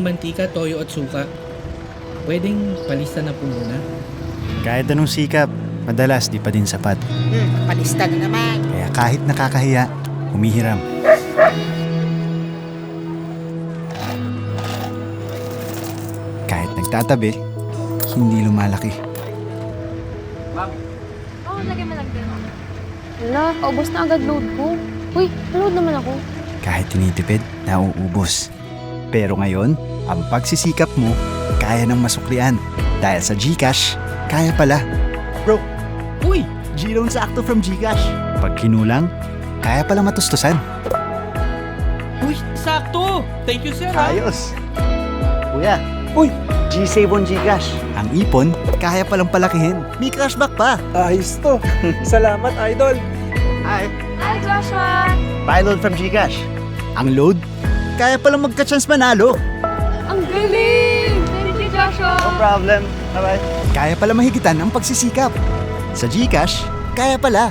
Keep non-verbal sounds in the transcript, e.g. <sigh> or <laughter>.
mantika, toyo at suka. Pwedeng palista na po muna. Kahit anong sikap, madalas di pa din sapat. Hmm, palista na naman. Kaya kahit nakakahiya, humihiram. Kahit nagtatabi, hindi lumalaki. Oo, lagyan mo lang din. Wala, na agad load ko. Uy, load naman ako. Kahit tinitipid, nauubos. Pero ngayon, ang pagsisikap mo, kaya ng masuklian. Dahil sa GCash, kaya pala. Bro, Uy! G-loan sakto from GCash. Pag kinulang, kaya pala matustusan. Uy! Sakto! Thank you, sir. ah. Ayos! Kuya, uy, G-save on GCash. Ang ipon, kaya palang palakihin. May cashback pa. Ayos to. <laughs> Salamat, idol. Hi. Hi, Joshua! Buy load from GCash. Ang load, kaya palang magka-chance manalo. Ang galing! Thank you, Joshua! problem. Bye-bye. Kaya pala mahigitan ang pagsisikap. Sa GCash, kaya pala.